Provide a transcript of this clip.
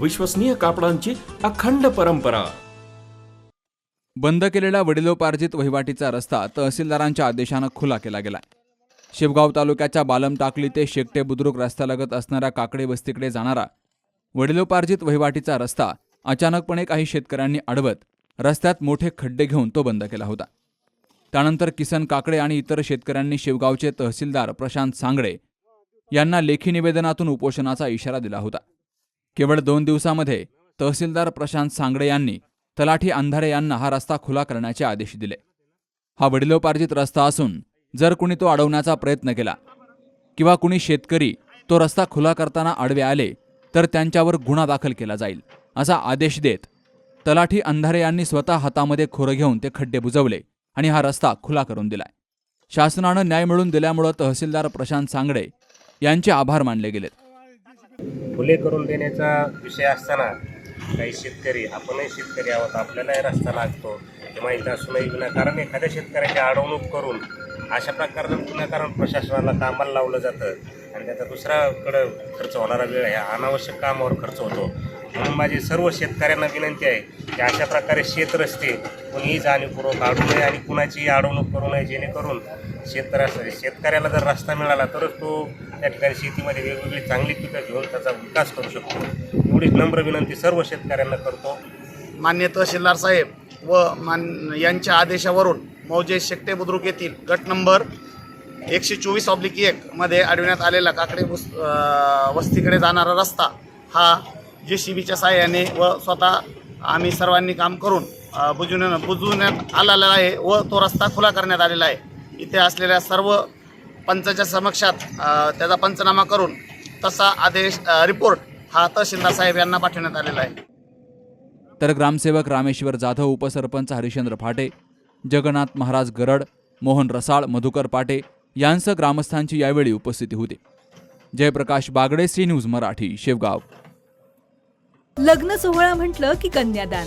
विश्वसनीय कापडांची अखंड परंपरा. बंद केलेला वडिलोपार्जित वहिवाटीचा रस्ता तहसीलदारांच्या आदेशानं खुला केला गेला शिवगाव तालुक्याच्या बालम टाकली ते शेकटे बुद्रुक रस्त्यालगत असणाऱ्या काकडे वस्तीकडे जाणारा वडिलोपार्जित वहिवाटीचा रस्ता अचानकपणे काही शेतकऱ्यांनी अडवत रस्त्यात मोठे खड्डे घेऊन तो बंद केला होता. त्यानंतर किसन काकडे आणि इतर शेतकऱ्यांनी शिवगावचे तहसीलदार प्रशांत सांगडे यांना लेखी निवेदनातून उपोषणाचा इशारा दिला होता. केवळ दोन दिवसामध्ये तहसीलदार प्रशांत सांगडे यांनी तलाठी अंधारे यांना हा रस्ता खुला करण्याचे आदेश दिले. हा वडिलोपार्जित रस्ता असून जर कुणी तो अडवण्याचा प्रयत्न केला किंवा कुणी शेतकरी तो रस्ता खुला करताना आडवे आले तर त्यांच्यावर गुन्हा दाखल केला जाईल असा आदेश देत तलाठी अंधारे यांनी स्वतः हातामध्ये खोरं घेऊन ते खड्डे बुजवले आणि हा रस्ता खुला करून दिलाय. शासनानं न्याय मिळवून दिल्यामुळं तहसीलदार प्रशांत सांगडे यांचे आभार मानले गेलेत. खुले करून देण्याचा विषय असताना काही शेतकरी आपणही शेतकरी आहोत आपल्यालाही रस्ता लागतो. हे माहीत असूनही विनाकारण एखाद्या शेतकऱ्याची अडवणूक करून अशा प्रकारचं विनाकारण प्रशासनाला कामाला लावलं जातं. आणि त्याचा दुसऱ्याकडं खर्च होणारा वेळ ह्या अनावश्यक कामावर खर्च होतो. म्हणून माझी सर्व शेतकऱ्यांना विनंती आहे की अशा प्रकारे शेत रस्ते कोणीही जाणीवपूर्वक अडू नये आणि कुणाचीही अडवणूक करू नये जेणेकरून शेतकऱ्या शेतकऱ्याला जर रस्ता मिळाला तरच तो त्या ठिकाणी शेतीमध्ये वेगवेगळी चांगली पिकं घेऊन त्याचा विकास करू शकतो. एवढीच नम्र विनंती सर्व शेतकऱ्यांना करतो. मान्य तहसीलदार साहेब व मान यांच्या आदेशावरून मौजे शेकटे बुद्रुक येथील गट नंबर एकशे चोवीस ऑब्लिक एकमध्ये अडविण्यात आलेला काकडे वस वस्तीकडे जाणारा रस्ता हा जे सी बीच्या सहाय्याने व स्वतः आम्ही सर्वांनी काम करून बुजवण्या बुजवण्यात आलेला आहे व तो रस्ता खुला करण्यात आलेला आहे. इथे असलेल्या सर्व पंचाच्या समक्षात त्याचा पंचनामा करून तसा आदेश रिपोर्ट हा तहसीलदार साहेब यांना पाठवण्यात आलेला आहे. तर ग्रामसेवक रामेश्वर जाधव उपसरपंच हरिश्चंद्र फाटे जगन्नाथ महाराज गरड मोहन रसाळ मधुकर पाटे यांसह ग्रामस्थांची यावेळी उपस्थिती होती. Jayprakash Bagade C news Marathi Shevgaon. लग्न सोहळा म्हटलं की कन्यादान.